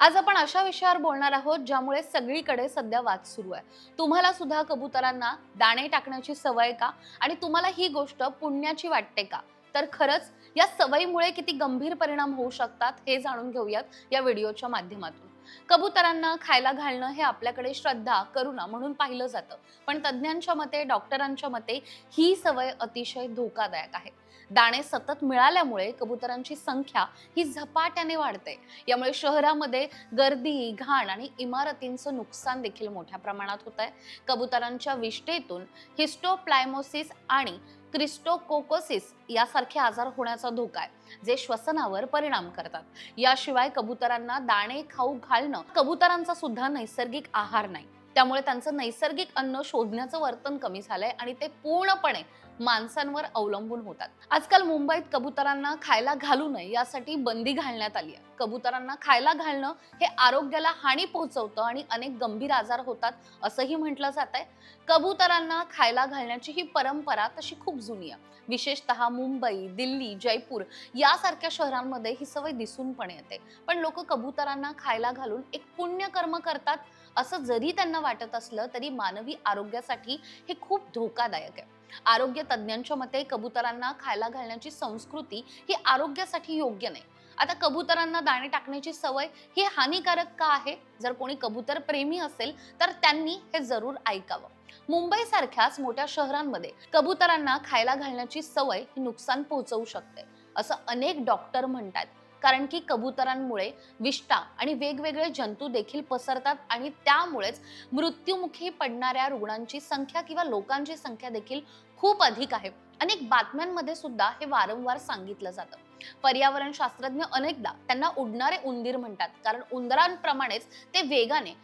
आज आपण अशा विषयावर बोलणार आहोत ज्यामुळे सगळीकडे सध्या वाद सुरू आहे. तुम्हाला सुद्धा कबुतरांना दाणे टाकण्याची सवय का? आणि तुम्हाला ही गोष्ट पुण्याची वाटते का? तर खरंच या सवयीमुळे किती गंभीर परिणाम होऊ शकतात हे जाणून घेऊयात या व्हिडिओच्या माध्यमातून. कबुतरांना खायला घालणं हे आपल्याकडे श्रद्धा करुणा म्हणून पाहिलं जातं. पण तज्ज्ञांच्या मते डॉक्टरांच्या मते ही सवय अतिशय धोकादायक आहे. दाणे सतत मिळाल्यामुळे कबुतरांची संख्या ही झपाट्याने वाढते. यामुळे शहरामध्ये गर्दी घाण आणि इमारतींचं नुकसान देखील मोठ्या प्रमाणात होत आहे. कबुतरांच्या विष्ठेतून हिस्टोप्लायमोसिस आणि क्रिस्टोकोकोसिस यासारखे आजार होण्याचा धोका आहे जे श्वसनावर परिणाम करतात. याशिवाय कबुतरांना दाणे खाऊ घालणं कबुतरांचा सुद्धा नैसर्गिक आहार नाही. त्यामुळे त्यांचं नैसर्गिक अन्न शोधण्याचं वर्तन कमी झालंय आणि ते पूर्णपणे माणसांवर अवलंबून होतात. आजकाल मुंबईत कबुतरांना खायला घालू नये यासाठी बंदी घालण्यात आली आहे. कबुतरांना खायला घालणं हे आरोग्याला हानी पोहोचवतं आणि अनेक गंभीर आजार होतात असंही म्हटलं जात आहे. कबुतरांना खायला घालण्याची ही परंपरा तशी खूप जुनी आहे. विशेषतः मुंबई दिल्ली जयपूर यासारख्या शहरांमध्ये ही सवय दिसून पण येते. पण लोक कबुतरांना खायला घालून एक पुण्यकर्म करतात असं जरी त्यांना वाटत असलं तरी मानवी आरोग्यासाठी हे खूप धोकादायक आहे. आरोग्य तज्ज्ञांच्या मते कबुतरांना खायला घालण्याची संस्कृती ही आरोग्यासाठी योग्य नाही. आता कबुतरांना दाणे टाकण्याची सवय ही हानिकारक का आहे? जर कोणी कबूतर प्रेमी असेल तर त्यांनी हे जरूर ऐकावं. मुंबई सारख्याच मोठ्या शहरांमध्ये कबुतरांना खायला घालण्याची सवय ही नुकसान पोहोचवू शकते असं अनेक डॉक्टर म्हणतात. कारण की कबुतरांमुळे विष्ठा आणि वेगवेगळे जंतू देखील पसरतात आणि त्यामुळेच मृत्युमुखी पडणाऱ्या रुग्णांची संख्या किंवा लोकांची संख्या देखील खूप अधिक आहे. अनेक बातम्यांमध्ये सुद्धा हे वारंवार सांगितलं जातं. पर्यावरण शास्त्रज्ञ अनेकदा त्यांना उडणारे उंदीर म्हणतात. कारण उंदरांप्रमाणेच ते वेगाने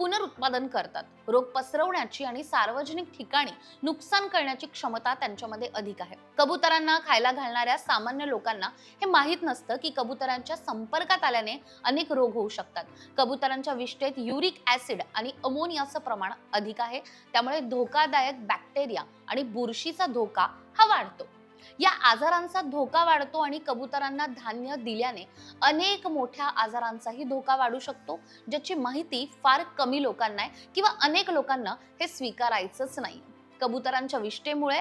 पुनरुत्पादन करतात. रोग पसरवण्याची आणि सार्वजनिक ठिकाणी नुकसान करण्याची क्षमता त्यांच्यामध्ये अधिक आहे. कबुतरांना खायला घालणाऱ्या सामान्य लोकांना हे माहीत नसतं की कबुतरांच्या संपर्कात आल्याने अनेक रोग होऊ शकतात. कबुतरांच्या विष्ठेत युरिक ऍसिड आणि अमोनियाचं प्रमाण अधिक आहे. त्यामुळे धोकादायक बॅक्टेरिया आणि बुरशीचा धोका हा वाढतो. या आजारांचा धोका वाढतो आणि कबुतरांना धान्य दिल्याने अनेक मोठ्या आजारांचाही धोका वाढू शकतो ज्याची माहिती फार कमी लोकांना आहे किंवा अनेक लोकांना हे स्वीकारायचंच नाही. कबुतरांच्या विष्ठेमुळे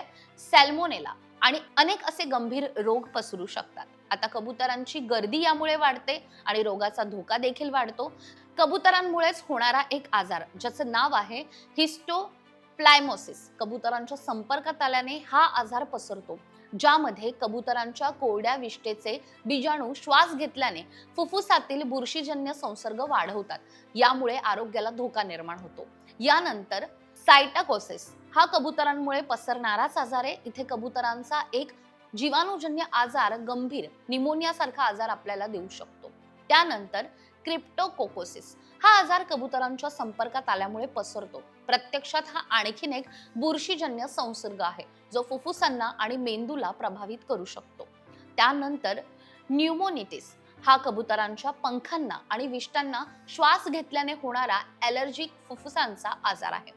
सॅल्मोनेला आणि अनेक असे गंभीर रोग पसरू शकतात. आता कबुतरांची गर्दी यामुळे वाढते आणि रोगाचा धोका देखील वाढतो. कबुतरांमुळेच होणारा एक आजार ज्याचं नाव आहे हिस्टो प्लायमोसिस कबुतरांच्या संपर्कात आल्याने हा आजार पसरतो. ज्यामध्ये कबुतरांच्या कोरड्या विष्ठेचे बीजाणू श्वास घेतल्याने फुफ्फुसातील बुरशीजन्य संसर्ग वाढवतात. यामुळे आरोग्याला धोका निर्माण होतो. यानंतर सायटाकोसिस. हा कबुतरांमुळे पसरणाराच आजार आहे. इथे कबुतरांचा एक जीवाणूजन्य आजार गंभीर निमोनियासारखा आजार आपल्याला देऊ शकतो. त्यानंतर क्रिप्टोकोकोसिस. हा आजार कबुतरांच्या संपर्कात आल्यामुळे पसरतो. प्रत्यक्षात हा आणखीन एक बुरशीजन्य संसर्ग आहे जो फुफ्फुसांना आणि मेंदूला प्रभावित करू शकतो. त्यानंतर न्यूमोनिटिस हा कबुतरांच्या पंखांना आणि विष्टांना श्वास घेतल्याने होणारा ॲलर्जिक फुफ्फुसांचा आजार आहे.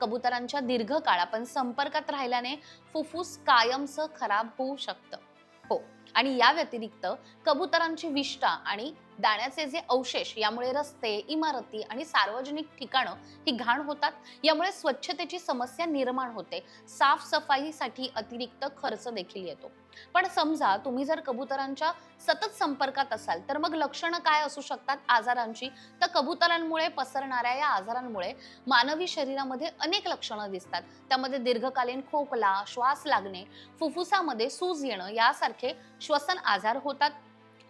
कबुतरांच्या दीर्घकाळ आपण संपर्कात राहिल्याने फुफ्फुस कायमचं खराब होऊ शकतं. हो आणि या व्यतिरिक्त कबुतरांची विष्ठा आणि दाण्याचे जे अवशेष यामुळे रस्ते इमारती आणि सार्वजनिक ठिकाणं ही घाण होतात. यामुळे स्वच्छतेची समस्या निर्माण होते. साफसफाईसाठी अतिरिक्त खर्च देखील येतो. पण समजा तुम्ही जर कबुतरांच्या सतत संपर्कात असाल तर मग लक्षणं काय असू शकतात आजारांची? तर कबुतरांमुळे पसरणाऱ्या या आजारांमुळे मानवी शरीरामध्ये अनेक लक्षणं दिसतात. त्यामध्ये दीर्घकालीन खोकला श्वास लागणे फुफ्फुसामध्ये सूज येणं यासारखे श्वसन आजार होतात.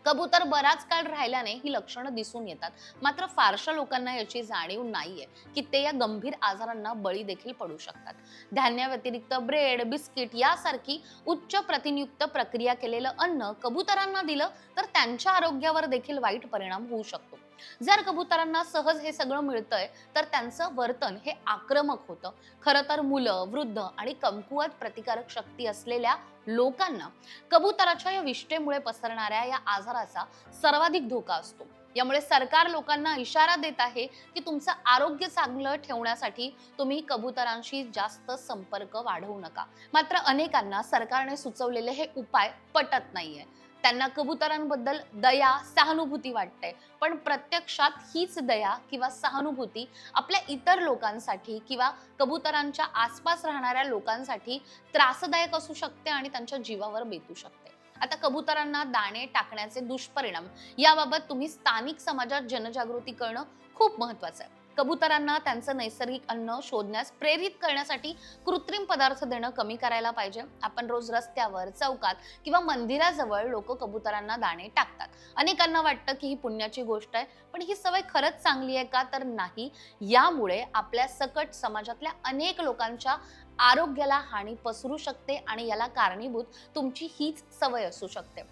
कबूतर बराच काळ राहिल्याने ही लक्षणं दिसून येतात. मात्र फारशा लोकांना याची जाणीव नाहीये की ते या गंभीर आजारांना बळी देखील पडू शकतात. धान्याव्यतिरिक्त ब्रेड बिस्किट यासारखी उच्च प्रतिनियुक्त प्रक्रिया केलेलं अन्न कबुतरांना दिलं तर त्यांच्या आरोग्यावर देखील वाईट परिणाम होऊ शकतो. जर कबुतरांना सहज हे सगळं मिळतंय तर त्यांचं वर्तन हे आक्रमक होतं. खरं तर मुलं वृद्ध आणि कमकुवत प्रतिकारक शक्ती असलेल्या लोकांना कबुतराच्या या विष्ठेमुळे पसरणाऱ्या या आजाराचा सर्वाधिक धोका असतो. यामुळे सरकार लोकांना इशारा देत आहे की तुमचं आरोग्य चांगलं ठेवण्यासाठी तुम्ही कबुतरांशी जास्त संपर्क वाढवू नका. मात्र अनेकांना सरकारने सुचवलेले हे उपाय पटत नाहीये. त्यांना कबुतरांबद्दल दया सहानुभूती वाटते. पण प्रत्यक्षात हीच दया किंवा सहानुभूती आपल्या इतर लोकांसाठी किंवा कबुतरांच्या आसपास राहणाऱ्या लोकांसाठी त्रासदायक असू शकते आणि त्यांच्या जीवावर बेतू शकते. आता कबुतरांना दाणे टाकण्याचे दुष्परिणाम याबाबत तुम्ही स्थानिक समाजात जनजागृती करणं खूप महत्वाचं आहे. कबुतरांना त्यांचं नैसर्गिक अन्न शोधण्यास प्रेरित करण्यासाठी कृत्रिम पदार्थ देणं कमी करायला पाहिजे. आपण रोज रस्त्यावर चौकात किंवा मंदिराजवळ लोक कबुतरांना दाणे टाकतात. अनेकांना वाटतं की ही पुण्याची गोष्ट आहे पण ही सवय खरंच चांगली आहे का? तर नाही. यामुळे आपल्या सकट समाजातल्या अनेक लोकांच्या आरोग्याला हानी पसरू शकते आणि याला कारणीभूत तुमची हीच सवय असू शकते.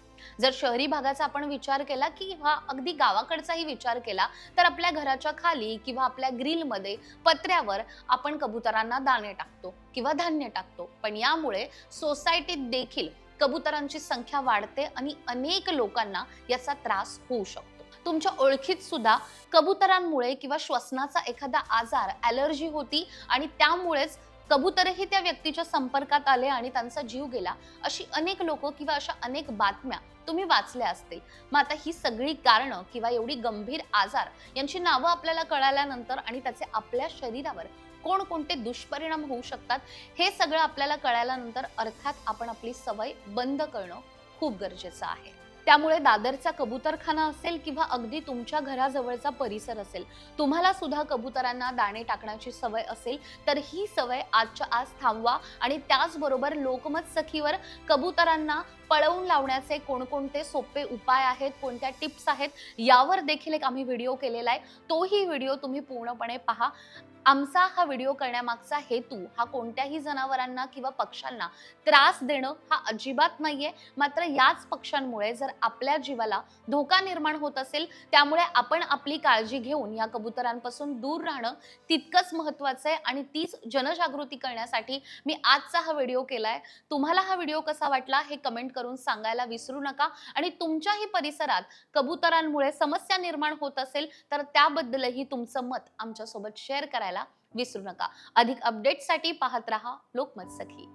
जर शहरी भागाचा आपण विचार केला किंवा अगदी गावाकडचाही विचार केला तर आपल्या घराच्या खाली किंवा आपल्या ग्रिलमध्ये पत्र्यावर आपण कबुतरांना दाणे टाकतो किंवा धान्य टाकतो. पण यामुळे सोसायटीत देखील कबुतरांची संख्या वाढते आणि अनेक लोकांना याचा त्रास होऊ शकतो. तुमच्या ओळखीत सुद्धा कबुतरांमुळे किंवा श्वसनाचा एखादा आजार ॲलर्जी होती आणि त्यामुळेच कबूतरही त्या व्यक्तीच्या संपर्कात आले आणि त्यांचा जीव गेला. अशी अनेक लोक किंवा अशा अनेक बातम्या तुम्ही वाचल्या असतील. मग आता ही सगळी कारणं किंवा एवढी गंभीर आजार यांची नावं आपल्याला कळाल्यानंतर आणि त्याचे आपल्या शरीरावर कोणकोणते दुष्परिणाम होऊ शकतात हे सगळं आपल्याला कळाल्यानंतर अर्थात आपण आपली सवय बंद करणं खूप गरजेचं आहे. त्यामुळे दादरचा कबुतरखाना असेल किंवा अगदी तुमच्या घराजवळचा परिसर असेल तुम्हाला सुद्धा कबुतरांना दाणे टाकण्याची सवय असेल तर ही सवय आजच्या आज थांबवा आणि त्याचबरोबर लोकमत सखीवर कबुतरांना पळवून लावण्याचे कोणकोणते सोपे उपाय आहेत कोणत्या टिप्स आहेत यावर देखील एक आम्ही व्हिडिओ केलेला आहे. तोही व्हिडिओ तुम्ही पूर्णपणे पहा. आमचा हा व्हिडिओ करण्यामागचा हेतू हा कोणत्याही जनावरांना किंवा पक्ष्यांना त्रास देणं हा अजिबात नाहीये. मात्र याच पक्ष्यांमुळे जर आपल्या जीवाला धोका निर्माण होत असेल त्यामुळे आपण आपली काळजी घेऊन या कबुतरांपासून दूर राहणं तितकंच महत्वाचं आहे. आणि तीच जनजागृती करण्यासाठी मी आजचा हा व्हिडिओ केलाय. तुम्हाला हा व्हिडिओ कसा वाटला हे कमेंट करून सांगायला विसरू नका. आणि तुमच्याही परिसरात कबुतरांमुळे समस्या निर्माण होत असेल तर त्याबद्दलही तुमचं मत आमच्यासोबत शेअर करायला करायला विसरू नका. अधिक अपडेटसाठी पाहत रहा लोकमत सखी.